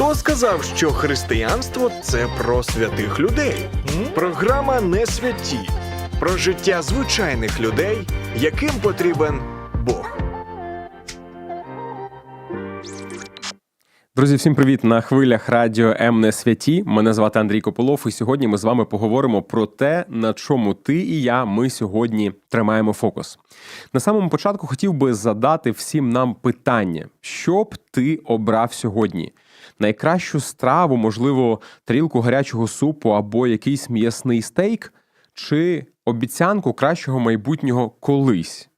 Хто сказав, що християнство це про святих людей? Програма не святі про життя звичайних людей, яким потрібен Бог. Друзі, всім привіт на хвилях радіо М не святі. Мене звати Андрій Кополов, і сьогодні ми з вами поговоримо про те, на чому ти і я ми сьогодні тримаємо фокус. На самому початку хотів би задати всім нам питання: що б ти обрав сьогодні? Найкращу страву, можливо, тарілку гарячого супу або якийсь м'ясний стейк, чи обіцянку кращого майбутнього колись?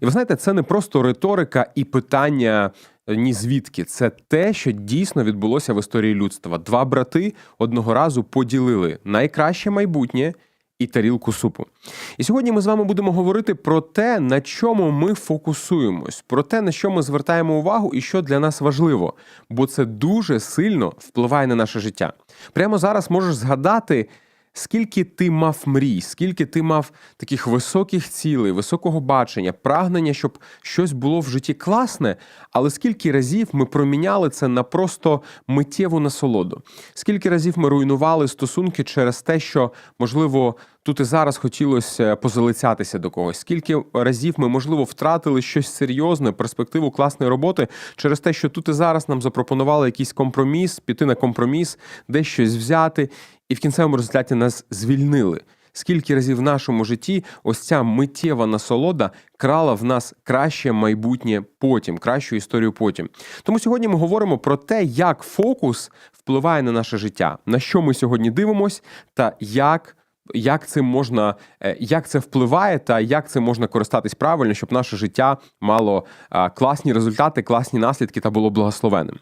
І ви знаєте, це не просто риторика і питання ні звідки. Це те, що дійсно відбулося в історії людства. Два брати одного разу поділили найкраще майбутнє і тарілку супу. І сьогодні ми з вами будемо говорити про те, на чому ми фокусуємось, про те, на що ми звертаємо увагу і що для нас важливо, бо це дуже сильно впливає на наше життя. Прямо зараз можеш згадати. Скільки ти мав мрій, скільки ти мав таких високих цілей, високого бачення, прагнення, щоб щось було в житті класне, але скільки разів ми проміняли це на просто миттєву насолоду? Скільки разів ми руйнували стосунки через те, що можливо тут і зараз хотілося позалицятися до когось? Скільки разів ми, можливо, втратили щось серйозне, перспективу класної роботи через те, що тут і зараз нам запропонували якийсь компроміс, піти на компроміс, десь щось взяти, і в кінцевому результаті нас звільнили. Скільки разів в нашому житті ось ця миттєва насолода крала в нас краще майбутнє потім, кращу історію потім. Тому сьогодні ми говоримо про те, як фокус впливає на наше життя, на що ми сьогодні дивимось, та як. Як цим можна, е, як це впливає, та як це можна користатись правильно, щоб наше життя мало класні результати, класні наслідки та було благословенним?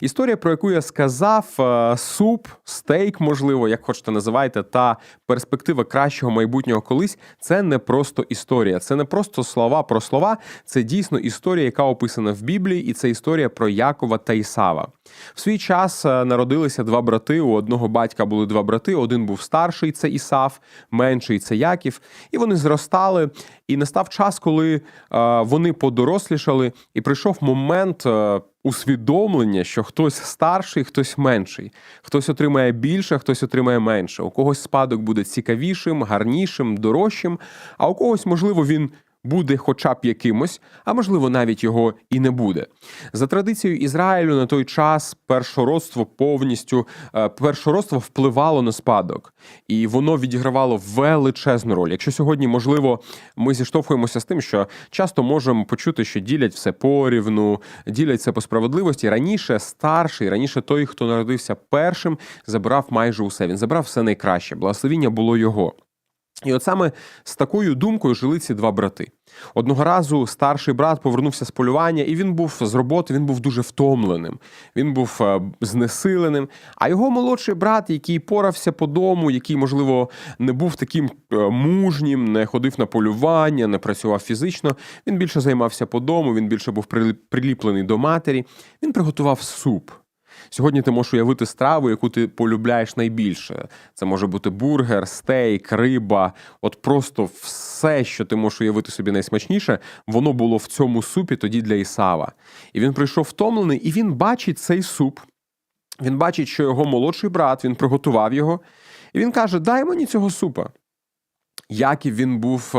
Історія, про яку я сказав, е, суп, стейк, можливо, як хочете називайте, та перспектива кращого майбутнього колись це не просто історія, це не просто слова про слова, це дійсно історія, яка описана в Біблії, і це історія про Якова та Ісава. В свій час е, народилися два брати. У одного батька були два брати. Один був старший, це Ісав, менший це Яків. І вони зростали. І настав час, коли е, вони подорослішали, і прийшов момент. е, Усвідомлення, що хтось старший, хтось менший, хтось отримає більше, хтось отримає менше. У когось спадок буде цікавішим, гарнішим, дорожчим, а у когось, можливо, він буде хоча б якимось, а можливо, навіть його і не буде. За традицією Ізраїлю на той час першородство повністю е, першородство впливало на спадок, і воно відігравало величезну роль. Якщо сьогодні, можливо, ми зіштовхуємося з тим, що часто можемо почути, що ділять все порівну, ділять це по справедливості. Раніше старший, раніше той, хто народився першим, забрав майже усе. Він забрав все найкраще. Благословіння було його. І от саме з такою думкою жили ці два брати. Одного разу старший брат повернувся з полювання, і він був з роботи, він був дуже втомленим, він був е, знесиленим. А його молодший брат, який порався по дому, який, можливо, не був таким е, мужнім, не ходив на полювання, не працював фізично, він більше займався по дому, він більше був приліплений до матері. Він приготував суп. Сьогодні ти можеш уявити страву, яку ти полюбляєш найбільше. Це може бути бургер, стейк, риба. От просто все, що ти можеш уявити собі найсмачніше, воно було в цьому супі тоді для Ісава. І він прийшов втомлений, і він бачить цей суп. Він бачить, що його молодший брат, він приготував його, і він каже: Дай мені цього супа. Яків він був.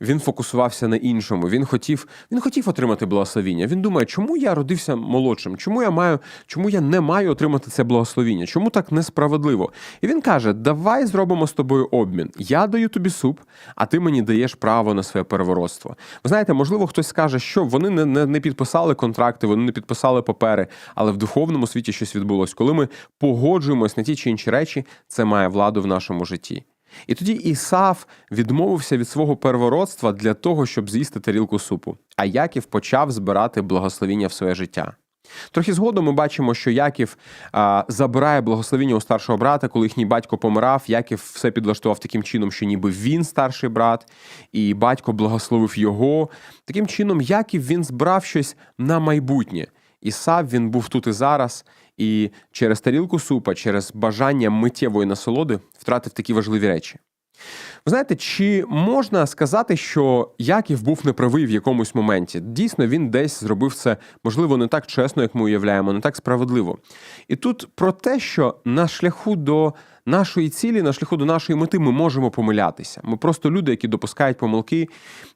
Він фокусувався на іншому. Він хотів, він хотів отримати благословіння. Він думає, чому я родився молодшим? Чому я маю, чому я не маю отримати це благословіння? Чому так несправедливо? І він каже: Давай зробимо з тобою обмін. Я даю тобі суп, а ти мені даєш право на своє переворотство. Ви знаєте, можливо, хтось скаже, що вони не, не, не підписали контракти, вони не підписали папери, але в духовному світі щось відбулось. Коли ми погоджуємось на ті чи інші речі, це має владу в нашому житті. І тоді Ісав відмовився від свого первородства для того, щоб з'їсти тарілку супу. А Яків почав збирати благословіння в своє життя. Трохи згодом ми бачимо, що Яків а, забирає благословіння у старшого брата, коли їхній батько помирав. Яків все підлаштував таким чином, що ніби він старший брат, і батько благословив його. Таким чином, Яків він збрав щось на майбутнє. Ісав він був тут і зараз, і через тарілку супа, через бажання миттєвої насолоди втратив такі важливі речі. Ви знаєте, чи можна сказати, що Яків був неправий в якомусь моменті? Дійсно, він десь зробив це, можливо, не так чесно, як ми уявляємо, не так справедливо. І тут про те, що на шляху до нашої цілі, на шляху до нашої мети, ми можемо помилятися. Ми просто люди, які допускають помилки,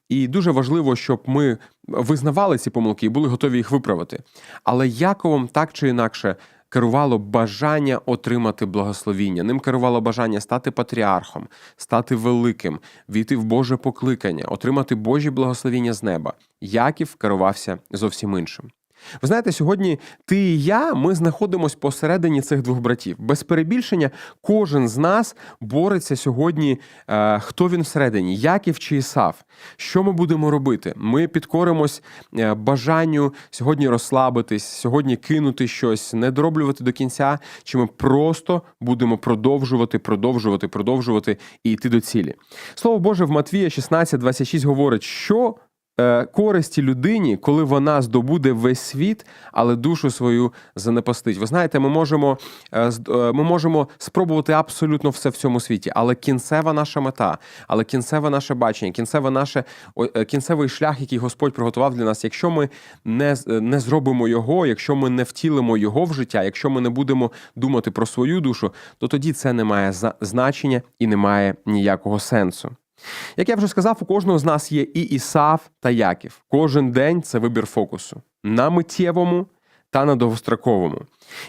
і дуже важливо, щоб ми визнавали ці помилки і були готові їх виправити. Але Яковом так чи інакше керувало бажання отримати благословіння. Ним керувало бажання стати патріархом, стати великим, війти в Боже покликання, отримати Божі благословіння з неба. Яків керувався зовсім іншим. Ви знаєте, сьогодні ти і я ми знаходимося посередині цих двох братів. Без перебільшення, кожен з нас бореться сьогодні, е, хто він всередині, Яків чи Ісав. Що ми будемо робити? Ми підкоримось е, бажанню сьогодні розслабитись, сьогодні кинути щось, не дороблювати до кінця, чи ми просто будемо продовжувати, продовжувати, продовжувати і йти до цілі. Слово Боже в Матвія 16:26 говорить, що користі людині, коли вона здобуде весь світ, але душу свою занепастить. Ви знаєте, ми можемо, е, е, ми можемо спробувати абсолютно все в цьому світі, але кінцева наша мета, але кінцеве наше бачення, кінцеве наше е, кінцевий шлях, який Господь приготував для нас. Якщо ми не, е, не зробимо його, якщо ми не втілимо його в життя, якщо ми не будемо думати про свою душу, то тоді це не має значення і не має ніякого сенсу. Як я вже сказав, у кожного з нас є і Ісав та Яків. Кожен день це вибір фокусу на миттєвому та на довгостроковому.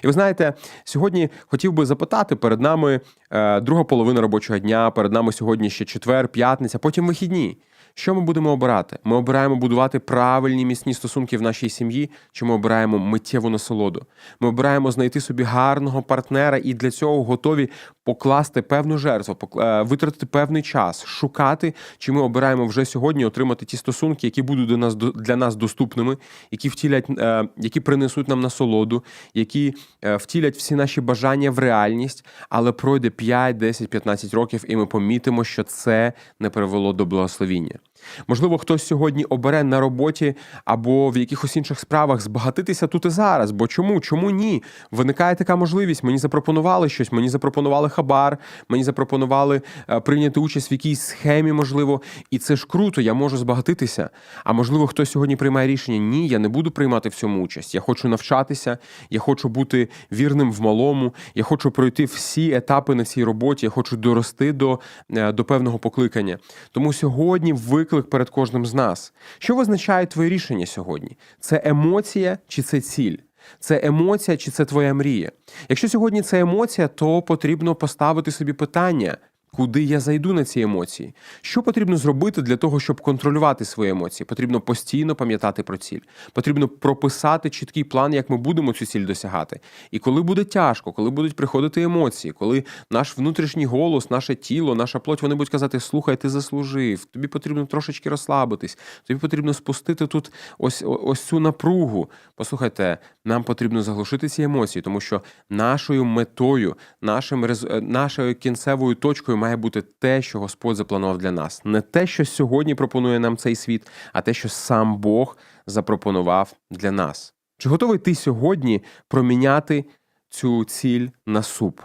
І ви знаєте, сьогодні хотів би запитати перед нами е, друга половина робочого дня, перед нами сьогодні ще четвер, п'ятниця, потім вихідні. Що ми будемо обирати? Ми обираємо будувати правильні міцні стосунки в нашій сім'ї, чи ми обираємо миттєву насолоду? Ми обираємо знайти собі гарного партнера і для цього готові покласти певну жертву, е, витратити певний час, шукати, чи ми обираємо вже сьогодні отримати ті стосунки, які будуть до нас для нас доступними, які втілять, е, які принесуть нам насолоду, які е, втілять всі наші бажання в реальність, але пройде 5, 10, 15 років, і ми помітимо, що це не привело до благословіння. Можливо, хтось сьогодні обере на роботі або в якихось інших справах збагатитися тут і зараз. Бо чому? Чому ні? Виникає така можливість. Мені запропонували щось, мені запропонували хабар, мені запропонували е, прийняти участь в якійсь схемі, можливо, і це ж круто, я можу збагатитися. А можливо, хтось сьогодні приймає рішення: ні, я не буду приймати в цьому участь. Я хочу навчатися, я хочу бути вірним в малому, я хочу пройти всі етапи на цій роботі, я хочу дорости до, е, до певного покликання. Тому сьогодні виклик перед кожним з нас. Що визначає твоє рішення сьогодні? Це емоція чи це ціль? Це емоція чи це твоя мрія? Якщо сьогодні це емоція, то потрібно поставити собі питання. Куди я зайду на ці емоції? Що потрібно зробити для того, щоб контролювати свої емоції? Потрібно постійно пам'ятати про ціль. Потрібно прописати чіткий план, як ми будемо цю ціль досягати. І коли буде тяжко, коли будуть приходити емоції, коли наш внутрішній голос, наше тіло, наша плоть, вони будуть казати: слухай, ти заслужив, тобі потрібно трошечки розслабитись, тобі потрібно спустити тут ось, ось цю напругу. Послухайте, нам потрібно заглушити ці емоції, тому що нашою метою, нашим е, нашою кінцевою точкою має бути те, що Господь запланував для нас. Не те, що сьогодні пропонує нам цей світ, а те, що сам Бог запропонував для нас. Чи готовий ти сьогодні проміняти цю ціль на суп?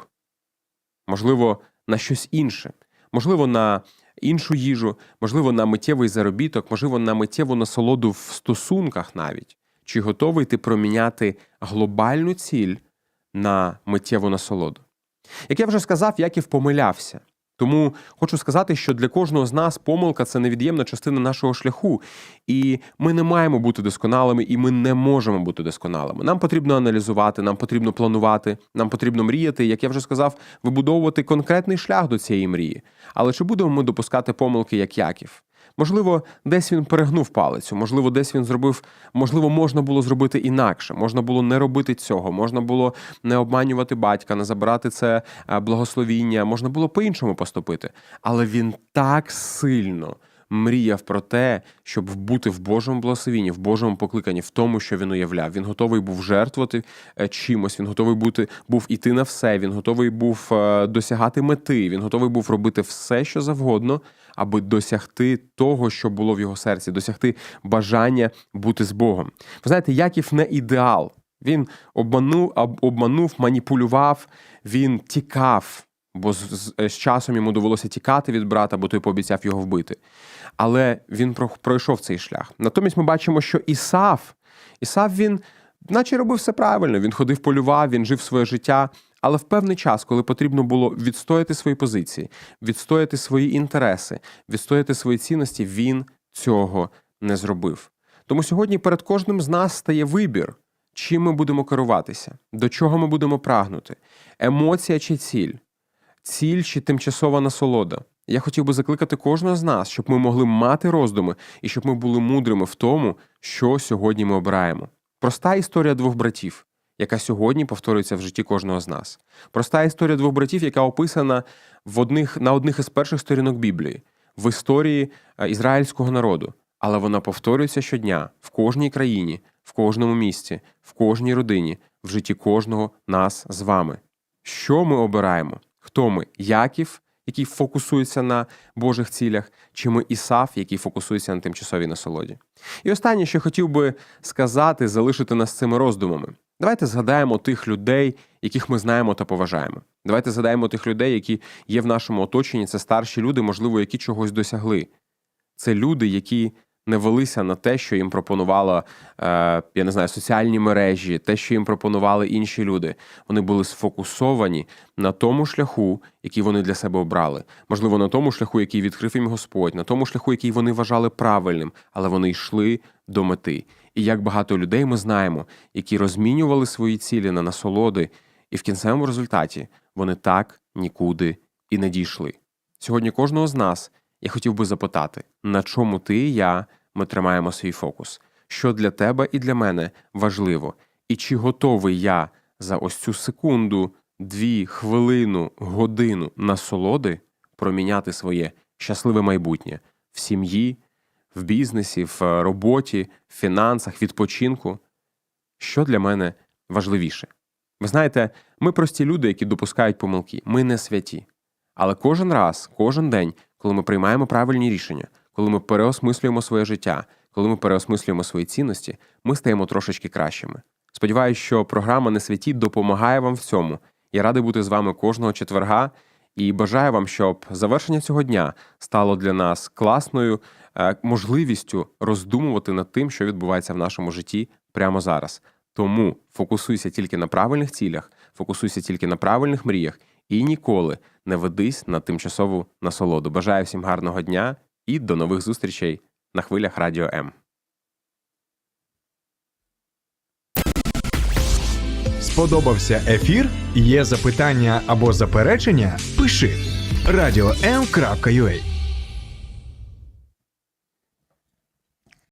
Можливо, на щось інше, можливо, на іншу їжу, можливо, на миттєвий заробіток, можливо, на миттєву насолоду в стосунках навіть. Чи готовий ти проміняти глобальну ціль на миттєву насолоду? Як я вже сказав, Яків помилявся. Тому хочу сказати, що для кожного з нас помилка це невід'ємна частина нашого шляху, і ми не маємо бути досконалими, і ми не можемо бути досконалими. Нам потрібно аналізувати, нам потрібно планувати, нам потрібно мріяти, як я вже сказав, вибудовувати конкретний шлях до цієї мрії. Але чи будемо ми допускати помилки, як Яків? Можливо, десь він перегнув палицю, можливо, десь він зробив, можливо, можна було зробити інакше, можна було не робити цього, можна було не обманювати батька, не забирати це е, благословіння, можна було по-іншому поступити. Але він так сильно мріяв про те, щоб бути в Божому благословінні, в Божому покликанні, в тому, що він уявляв. Він готовий був жертвувати е, чимось, він готовий бути, був іти на все, він готовий був е, досягати мети, він готовий був робити все, що завгодно, аби досягти того, що було в його серці, досягти бажання бути з Богом. Ви знаєте, Яків не ідеал. Він обманув, обманув, маніпулював, він тікав, бо з, з, з часом йому довелося тікати від брата, бо той пообіцяв його вбити. Але він про- пройшов цей шлях. Натомість ми бачимо, що Ісав, Ісав він, наче робив все правильно. Він ходив, полював, він жив своє життя. Але в певний час, коли потрібно було відстояти свої позиції, відстояти свої інтереси, відстояти свої цінності, він цього не зробив. Тому сьогодні перед кожним з нас стає вибір, чим ми будемо керуватися, до чого ми будемо прагнути, емоція чи ціль, ціль чи тимчасова насолода. Я хотів би закликати кожного з нас, щоб ми могли мати роздуми і щоб ми були мудрими в тому, що сьогодні ми обираємо. Проста історія двох братів, яка сьогодні повторюється в житті кожного з нас. Проста історія двох братів, яка описана в одних, на одних із перших сторінок Біблії, в історії е, ізраїльського народу. Але вона повторюється щодня в кожній країні, в кожному місті, в кожній родині, в житті кожного нас з вами. Що ми обираємо? Хто ми? Яків, який фокусується на Божих цілях, чи ми Ісав, який фокусується на тимчасовій насолоді? І останнє, що хотів би сказати, залишити нас цими роздумами. Давайте згадаємо тих людей, яких ми знаємо та поважаємо. Давайте згадаємо тих людей, які є в нашому оточенні. Це старші люди, можливо, які чогось досягли. Це люди, які не велися на те, що їм пропонувало, е, я не знаю, соціальні мережі, те, що їм пропонували інші люди. Вони були сфокусовані на тому шляху, який вони для себе обрали. Можливо, на тому шляху, який відкрив їм Господь, на тому шляху, який вони вважали правильним, але вони йшли до мети. І як багато людей ми знаємо, які розмінювали свої цілі на насолоди, і в кінцевому результаті вони так нікуди і не дійшли. Сьогодні кожного з нас я хотів би запитати, на чому ти і я ми тримаємо свій фокус, що для тебе і для мене важливо, і чи готовий я за ось цю секунду, дві, хвилину, годину насолоди проміняти своє щасливе майбутнє в сім'ї, в бізнесі, в е, роботі, в фінансах, відпочинку? Що для мене важливіше? Ви знаєте, ми прості люди, які допускають помилки. Ми не святі. Але кожен раз, кожен день, коли ми приймаємо правильні рішення, коли ми переосмислюємо своє життя, коли ми переосмислюємо свої цінності, ми стаємо трошечки кращими. Сподіваюсь, що програма Не святі допомагає вам в цьому. Я радий бути з вами кожного четверга і бажаю вам, щоб завершення цього дня стало для нас класною е, можливістю роздумувати над тим, що відбувається в нашому житті прямо зараз. Тому фокусуйся тільки на правильних цілях, фокусуйся тільки на правильних мріях і ніколи не ведись на тимчасову насолоду. Бажаю всім гарного дня і до нових зустрічей на хвилях Радіо М. Сподобався ефір? Є запитання або заперечення? Пиши радіом.ua